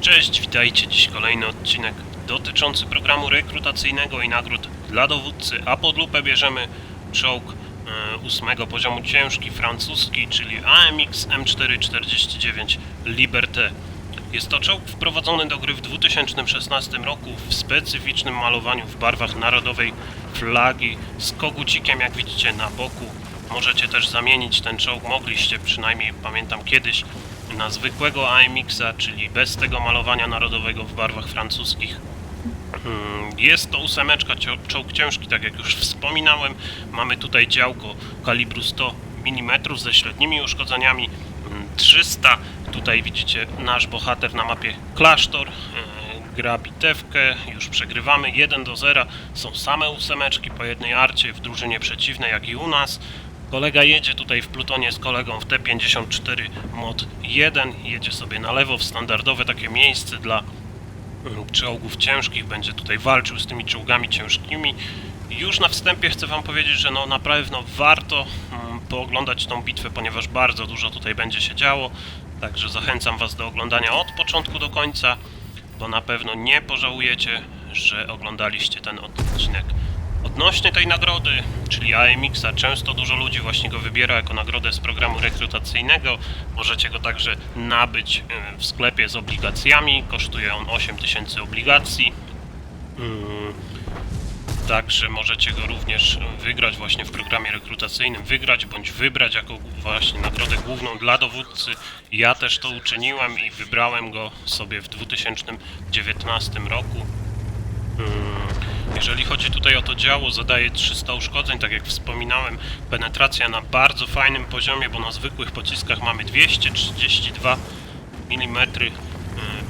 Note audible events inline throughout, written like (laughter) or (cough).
Cześć, witajcie. Dziś kolejny odcinek dotyczący programu rekrutacyjnego i nagród dla dowódcy, a pod lupę bierzemy czołg e, ósmego poziomu ciężki francuski, czyli AMX M449 Liberté. Jest to czołg wprowadzony do gry w 2016 roku w specyficznym malowaniu w barwach narodowej flagi z kogucikiem, jak widzicie na boku. Możecie też zamienić ten czołg, mogliście przynajmniej, pamiętam kiedyś, na zwykłego AMX-a, czyli bez tego malowania narodowego w barwach francuskich. Mm, Jest to ósemeczka, czołg ciężki, tak jak już wspominałem. Mamy tutaj działko kalibru 100 mm ze średnimi uszkodzeniami mm, 300. Tutaj widzicie nasz bohater na mapie klasztor. e, Gra bitewkę, już przegrywamy 1 do 0. Są same ósemeczki po jednej arcie w drużynie przeciwnej, jak i u nas. Kolega jedzie tutaj w plutonie z kolegą w T54 mod 1. Jedzie sobie na lewo w standardowe takie miejsce dla czołgów ciężkich, będzie tutaj walczył z tymi czołgami ciężkimi. Już na wstępie chcę Wam powiedzieć, że no na pewno warto mm, pooglądać tą bitwę, ponieważ bardzo dużo tutaj będzie się działo. Także zachęcam Was do oglądania od początku do końca, bo na pewno nie pożałujecie, że oglądaliście ten odcinek. Odnośnie tej nagrody, czyli AMX-a, często dużo ludzi właśnie go wybiera jako nagrodę z programu rekrutacyjnego. Możecie go także nabyć e, w sklepie z obligacjami. Kosztuje on 8000 obligacji. Mm, Także możecie go również wygrać właśnie w programie rekrutacyjnym, wygrać bądź wybrać jako właśnie nagrodę główną dla dowódcy. Ja też to uczyniłem i wybrałem go sobie w 2019 roku. Jeżeli chodzi tutaj o to działo, zadaje 300 uszkodzeń, tak jak wspominałem, penetracja na bardzo fajnym poziomie, bo na zwykłych pociskach mamy 232 mm y,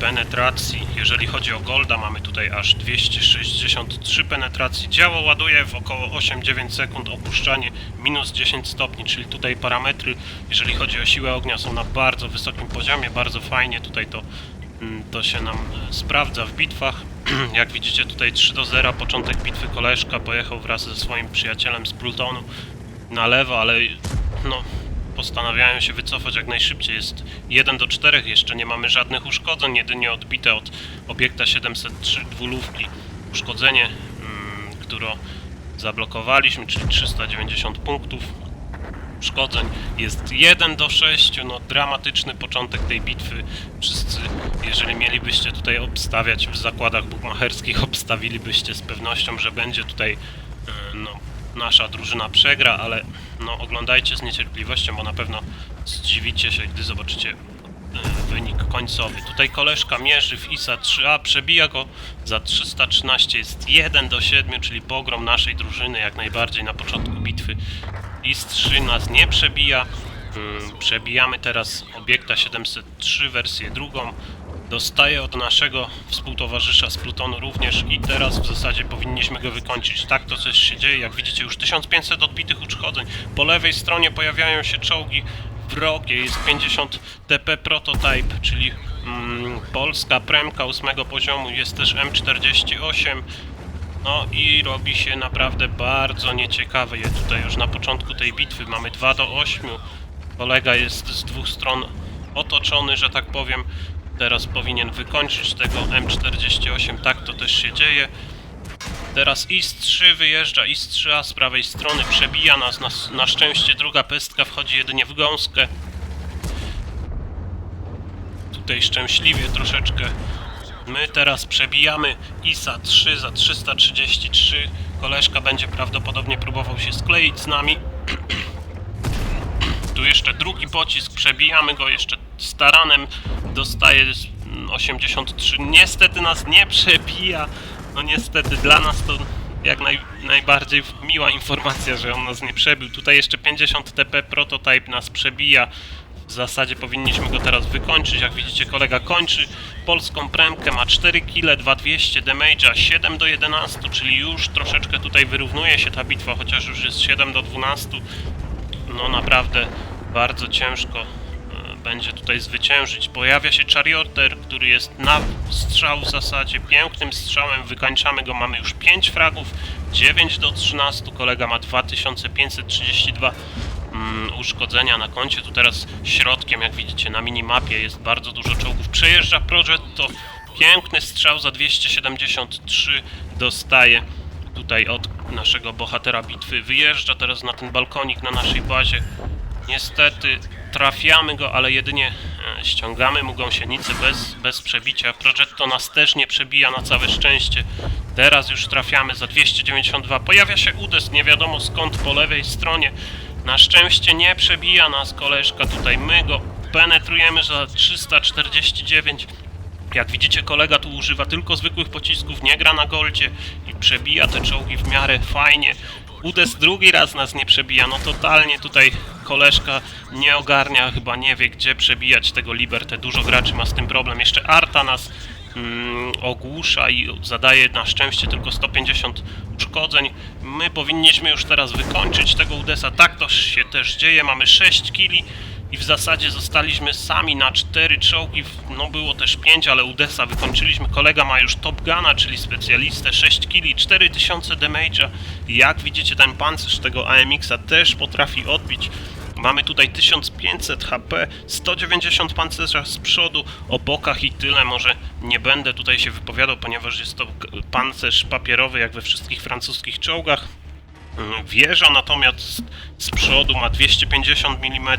penetracji. Jeżeli chodzi o Golda, mamy tutaj aż 263 penetracji. Działo ładuje w około 8-9 sekund, opuszczanie minus 10 stopni, czyli tutaj parametry, jeżeli chodzi o siłę ognia, są na bardzo wysokim poziomie, bardzo fajnie tutaj to, mm, to się nam e, sprawdza w bitwach. (clears throat) Jak widzicie tutaj 3 do 0, początek bitwy koleżka pojechał wraz ze swoim przyjacielem z Plutonu na lewo, ale no postanawiają się wycofać jak najszybciej. Jest 1 do 4, jeszcze nie mamy żadnych uszkodzeń, jedynie odbite od obiekta 703 dwulówki uszkodzenie, mm, które zablokowaliśmy, czyli 390 punktów uszkodzeń. Jest 1 do 6, no dramatyczny początek tej bitwy. Wszyscy, jeżeli mielibyście tutaj obstawiać w zakładach bukmacherskich, (laughs) obstawilibyście z pewnością, że będzie tutaj e, no, nasza drużyna przegra, ale no, oglądajcie z niecierpliwością, bo na pewno zdziwicie się, gdy zobaczycie e, wynik końcowy. Tutaj koleżka mierzy w ISA 3A, przebija go za 313, jest 1 do 7, czyli pogrom naszej drużyny jak najbardziej na początku bitwy. IS-3 nas nie przebija. Mm, Przebijamy teraz obiekta 703, wersję drugą. Dostaję od naszego współtowarzysza z Plutonu również i teraz w zasadzie powinniśmy go wykończyć. Tak to coś się dzieje, jak widzicie już 1500 odbitych uszkodzeń. Po lewej stronie pojawiają się czołgi wrogie, jest 50 TP Prototype, czyli mm, polska premka 8 poziomu, jest też M48. No i robi się naprawdę bardzo nieciekawe. Ja tutaj już na początku tej bitwy mamy 2 do 8. Kolega jest z dwóch stron otoczony, że tak powiem. Teraz powinien wykończyć tego M48. Tak to też się dzieje. Teraz IS-3 wyjeżdża, IS-3A z prawej strony przebija nas. Na, na szczęście druga pestka wchodzi jedynie w gąskę. Tutaj szczęśliwie troszeczkę My teraz przebijamy ISA 3 za 333. Koleżka będzie prawdopodobnie próbował się skleić z nami. (clears throat) Tu jeszcze drugi pocisk, przebijamy go jeszcze staranem. Dostaje z- mm, 83. Niestety nas nie przebija. No niestety dla nas to jak naj, najbardziej miła informacja, że on nas nie przebił. Tutaj jeszcze 50 TP prototype nas przebija. W zasadzie powinniśmy go teraz wykończyć. Jak widzicie, kolega kończy polską premkę, ma 4 kile, 2200 damage'a, 7 do 11, czyli już troszeczkę tutaj wyrównuje się ta bitwa, chociaż już jest 7 do 12. No naprawdę bardzo ciężko e, będzie tutaj zwyciężyć. Pojawia się Charioter, który jest na strzał w zasadzie, pięknym strzałem, wykańczamy go, mamy już 5 fragów, 9 do 13, kolega ma 2532 mm, uszkodzenia na koncie. Tu teraz środkiem, jak widzicie na minimapie, jest bardzo dużo czołgów. Przejeżdża Progetto. Piękny strzał za 273 dostaje tutaj od naszego bohatera bitwy. Wyjeżdża teraz na ten balkonik na naszej bazie. Niestety trafiamy go, ale jedynie e, ściągamy mu gąsienicę bez, bez przebicia. Progetto nas też nie przebija na całe szczęście. Teraz już trafiamy za 292. Pojawia się Udes, nie wiadomo skąd po lewej stronie. Na szczęście nie przebija nas koleżka tutaj. My go penetrujemy za 349. Jak widzicie, kolega tu używa tylko zwykłych pocisków, nie gra na goldzie i przebija te czołgi w miarę fajnie. Udes drugi raz nas nie przebija, no totalnie tutaj koleżka nie ogarnia, chyba nie wie gdzie przebijać tego Libertę. Dużo graczy ma z tym problem. Jeszcze Arta nas mm, ogłusza i zadaje na szczęście tylko 150 uszkodzeń. My powinniśmy już teraz wykończyć tego Udesa. Tak to się też dzieje. Mamy 6 kili i w zasadzie zostaliśmy sami na 4 czołgi. No było też 5, ale Udesa wykończyliśmy. Kolega ma już Top Guna, czyli specjalistę, 6 kili, 4000 damage'a. Jak widzicie, ten pancerz tego AMX-a też potrafi odbić. Mamy tutaj 1500 HP, 190 pancerza z przodu, o bokach i tyle. Może nie będę tutaj się wypowiadał, ponieważ jest to pancerz papierowy, jak we wszystkich francuskich czołgach. Mm, Wieża natomiast z przodu ma 250 mm,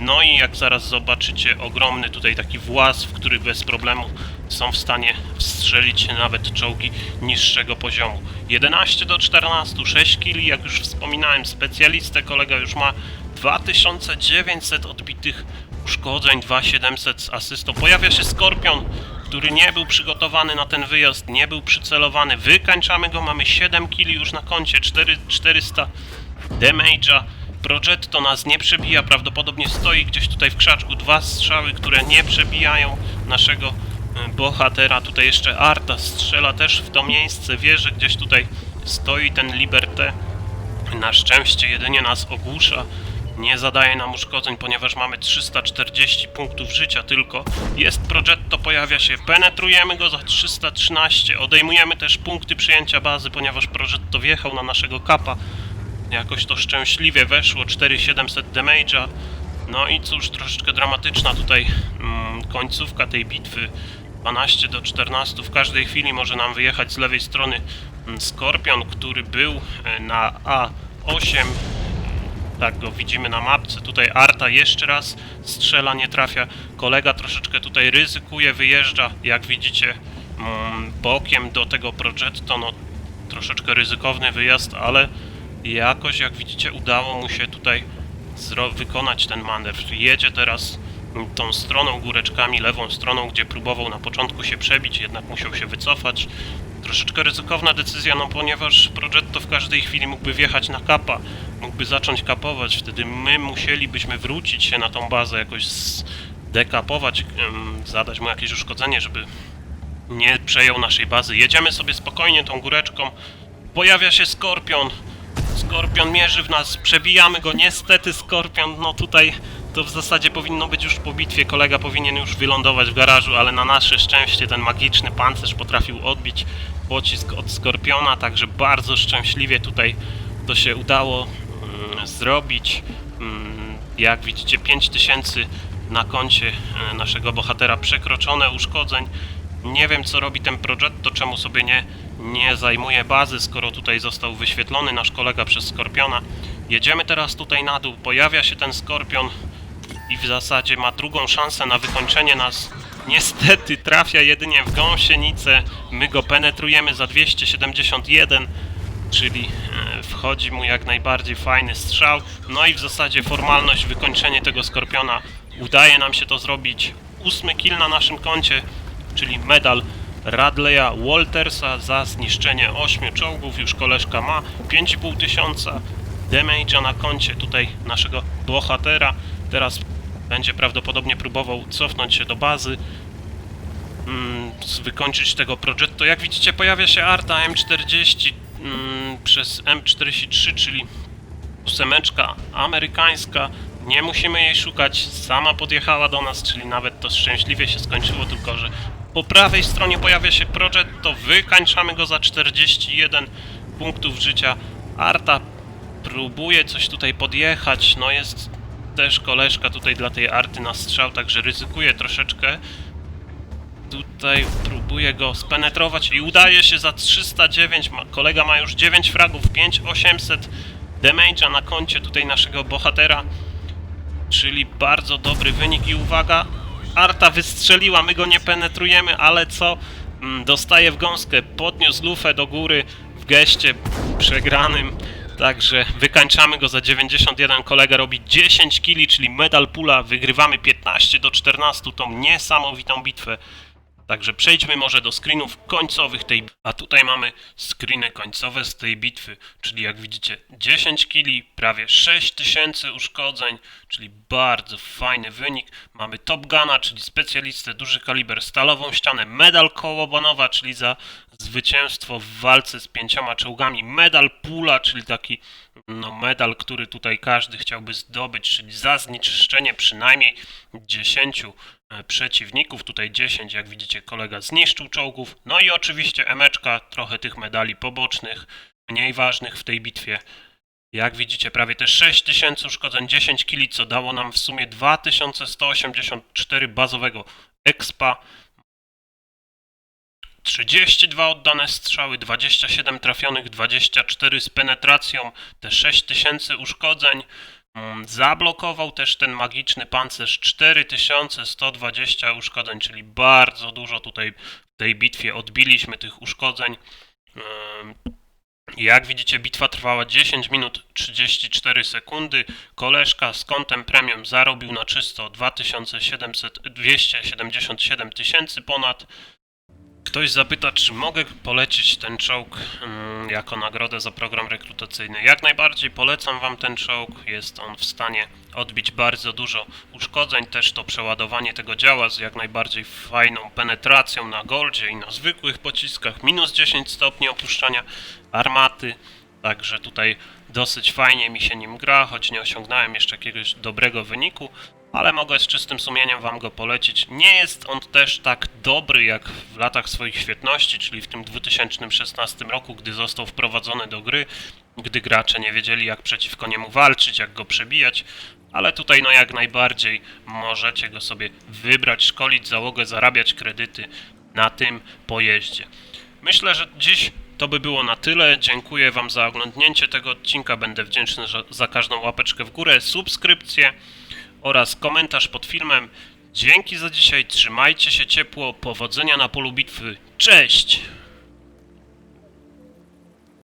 no i jak zaraz zobaczycie, ogromny tutaj taki włas, w który bez problemu są w stanie wstrzelić nawet czołgi niższego poziomu. 11 do 14, 6 kili, jak już wspominałem, specjalistę kolega już ma 2900 odbitych uszkodzeń, 2700 z asystą. Pojawia się Skorpion, który nie był przygotowany na ten wyjazd, nie był przycelowany. Wykańczamy go, mamy 7 kili już na koncie, 4, 400 damage'a. Progetto nas nie przebija, prawdopodobnie stoi gdzieś tutaj w krzaczku. Dwa strzały, które nie przebijają naszego e, bohatera. Tutaj jeszcze Arta strzela też w to miejsce. Wie, że gdzieś tutaj stoi ten Liberté. Na szczęście jedynie nas ogłusza. Nie zadaje nam uszkodzeń, ponieważ mamy 340 punktów życia tylko. Jest Progetto, pojawia się. Penetrujemy go za 313. Odejmujemy też punkty przyjęcia bazy, ponieważ Progetto wjechał na naszego kapa. Jakoś to szczęśliwie weszło, 4700 damage'a. No i cóż, troszeczkę dramatyczna tutaj mm, końcówka tej bitwy. 12 do 14. W każdej chwili może nam wyjechać z lewej strony mm, Skorpion, który był e, na A8. Tak go widzimy na mapce. Tutaj Arta jeszcze raz strzela, nie trafia. Kolega troszeczkę tutaj ryzykuje, wyjeżdża, jak widzicie, mm, bokiem do tego Progetto. No, troszeczkę ryzykowny wyjazd, ale jakoś, jak widzicie, udało mu się tutaj wykonać ten manewr. Jedzie teraz tą stroną góreczkami, lewą stroną, gdzie próbował na początku się przebić, jednak musiał się wycofać. Troszeczkę ryzykowna decyzja, no ponieważ Progetto w każdej chwili mógłby wjechać na kapa, mógłby zacząć kapować, wtedy my musielibyśmy wrócić się na tą bazę, jakoś zdekapować, em, zadać mu jakieś uszkodzenie, żeby nie przejął naszej bazy. Jedziemy sobie spokojnie tą góreczką. Pojawia się Skorpion. Skorpion mierzy w nas, przebijamy go. Niestety Skorpion, no tutaj to w zasadzie powinno być już po bitwie. Kolega powinien już wylądować w garażu, ale na nasze szczęście ten magiczny pancerz potrafił odbić pocisk od Skorpiona, także bardzo szczęśliwie tutaj to się udało mm, zrobić. Mm, jak widzicie 5000 na koncie e, naszego bohatera przekroczone uszkodzeń. Nie wiem co robi ten Progetto, czemu sobie nie, nie zajmuje bazy, skoro tutaj został wyświetlony nasz kolega przez Skorpiona. Jedziemy teraz tutaj na dół, pojawia się ten Skorpion i w zasadzie ma drugą szansę na wykończenie nas. Niestety trafia jedynie w gąsienicę, my go penetrujemy za 271, czyli e, wchodzi mu jak najbardziej fajny strzał. No i w zasadzie formalność, wykończenie tego Skorpiona. Udaje nam się to zrobić. Ósmy kill na naszym koncie, czyli medal Radleya Waltersa za zniszczenie 8 czołgów. Już koleżka ma 5,5 tysiąca damage'a na koncie tutaj naszego bohatera. Teraz będzie prawdopodobnie próbował cofnąć się do bazy, mm, wykończyć tego Progetto. Jak widzicie pojawia się Arta M40 mm, przez M43, czyli ósemeczka amerykańska. Nie musimy jej szukać, sama podjechała do nas, czyli nawet to szczęśliwie się skończyło, tylko że po prawej stronie pojawia się Progetto, wykańczamy go za 41 punktów życia. Arta próbuje coś tutaj podjechać, no jest też koleżka tutaj dla tej arty na strzał, także ryzykuje troszeczkę. Tutaj próbuje go spenetrować i udaje się za 309. Ma, kolega ma już 9 fragów, 5800 damage'a na koncie tutaj naszego bohatera. Czyli bardzo dobry wynik i uwaga, Arta wystrzeliła, my go nie penetrujemy, ale co? Mm, Dostaje w gąskę, podniósł lufę do góry w geście przegranym. Także wykańczamy go za 91, kolega robi 10 kili, czyli medal pula, wygrywamy 15 do 14, tą niesamowitą bitwę. Także przejdźmy może do screenów końcowych tej A tutaj mamy screeny końcowe z tej bitwy, czyli jak widzicie 10 kili, prawie 6000 uszkodzeń, czyli bardzo fajny wynik. Mamy Top Guna, czyli specjalistę, duży kaliber, stalową ścianę, medal kołobanowa, czyli za zwycięstwo w walce z pięcioma czołgami, medal pula, czyli taki no, medal, który tutaj każdy chciałby zdobyć, czyli za zniszczenie przynajmniej 10 e, przeciwników, tutaj 10, jak widzicie kolega zniszczył czołgów, no i oczywiście emeczka, trochę tych medali pobocznych, mniej ważnych w tej bitwie. Jak widzicie, prawie te 6000 uszkodzeń, 10 kili, co dało nam w sumie 2184 bazowego expa. 32 oddane strzały, 27 trafionych, 24 z penetracją, te 6000 uszkodzeń. Mm, Zablokował też ten magiczny pancerz 4120 uszkodzeń, czyli bardzo dużo tutaj w tej bitwie odbiliśmy tych uszkodzeń. Ym, Jak widzicie, bitwa trwała 10 minut 34 sekundy. Koleżka z kątem premium zarobił na czysto 2700, 277 tysięcy ponad. Ktoś zapyta, czy mogę polecić ten czołg mm, jako nagrodę za program rekrutacyjny. Jak najbardziej polecam Wam ten czołg. Jest on w stanie odbić bardzo dużo uszkodzeń. Też to przeładowanie tego działa z jak najbardziej fajną penetracją na goldzie i na zwykłych pociskach. Minus 10 stopni opuszczania armaty. Także tutaj dosyć fajnie mi się nim gra, choć nie osiągnąłem jeszcze jakiegoś dobrego wyniku, ale mogę z czystym sumieniem Wam go polecić. Nie jest on też tak dobry jak w latach swoich świetności, czyli w tym 2016 roku, gdy został wprowadzony do gry, gdy gracze nie wiedzieli jak przeciwko niemu walczyć, jak go przebijać, ale tutaj no jak najbardziej możecie go sobie wybrać, szkolić załogę, zarabiać kredyty na tym pojeździe. Myślę, że dziś to by było na tyle. Dziękuję Wam za oglądnięcie tego odcinka. Będę wdzięczny za- każdą łapeczkę w górę, subskrypcję oraz komentarz pod filmem. Dzięki za dzisiaj, trzymajcie się ciepło, powodzenia na polu bitwy. Cześć!